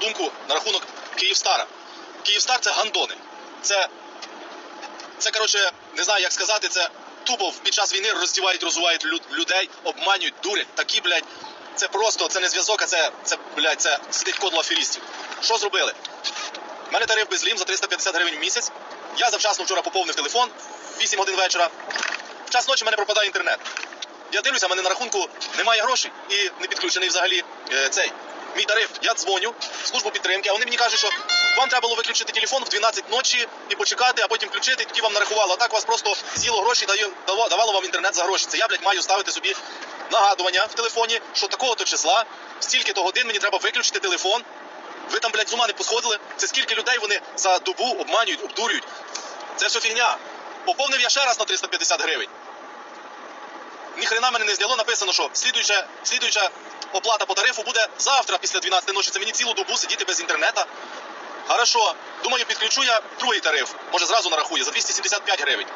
думку на рахунок Київстара. Київстар це гандони. Це, це коротше, не знаю, як сказати, це тупо під час війни роздівають, розувають лю- людей, обманюють, дурять. Такі, блядь, це просто, це не зв'язок, а це, це, блядь, це сидить кодло аферістів. Що зробили? У мене тариф безлім за 350 гривень в місяць. Я завчасно вчора поповнив телефон в 8 годин вечора. В час ночі в мене пропадає інтернет. Я дивлюся, в мене на рахунку немає грошей і не підключений взагалі е, цей мій тариф. Я дзвоню в службу підтримки, а вони мені кажуть, що вам треба було виключити телефон в 12 ночі і почекати, а потім включити, і тоді вам нарахувало. А так вас просто з'їло гроші, давало вам інтернет за гроші. Це я, блядь, маю ставити собі нагадування в телефоні, що такого-то числа, стільки-то годин мені треба виключити телефон. Ви там, блядь, з ума не посходили. Це скільки людей вони за добу обманюють, обдурюють. Це все фігня. Поповнив я ще раз на 350 гривень. Ніхрена мене не зняло, написано, що слідуюча, слідуюча оплата по тарифу буде завтра після 12 ночі. Це мені цілу добу сидіти без інтернета. Хорошо. Думаю, підключу я другий тариф. Може зразу нарахує за 275 гривень.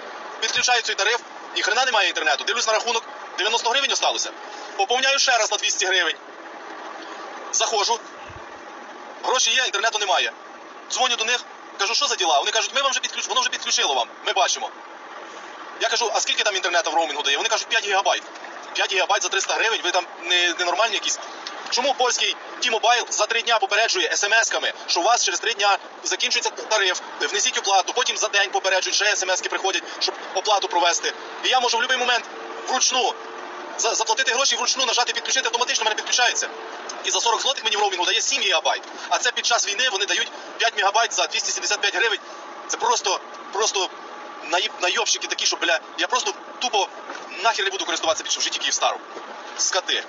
Підключаю цей тариф, ніхрена немає інтернету. Дивлюсь на рахунок, 90 гривень осталося. Поповняю ще раз на 200 гривень. Заходжу. Гроші є, інтернету немає. Дзвоню до них, кажу, що за діла? Вони кажуть, ми вам вже підключили, воно вже підключило вам. Ми бачимо. Я кажу, а скільки там інтернету в роумінгу дає? Вони кажуть 5 гігабайт. 5 гігабайт за 300 гривень, ви там не, ненормальні якісь. Чому польський T-Mobile за три дня попереджує смс-ками, що у вас через три дня закінчується тариф, внесіть оплату, потім за день попереджують, ще смс-ки приходять, щоб оплату провести. І я можу в будь-який момент вручну за- заплатити гроші вручну, нажати підключити, автоматично мене підключається. І за 40 злотих мені в роумінгу дає 7 гігабайт. А це під час війни вони дають 5 мегабайт за 275 гривень. Це просто, просто найобщики такі, що, бля, я просто тупо нахер не буду користуватися більше в житті Київстару. Скати.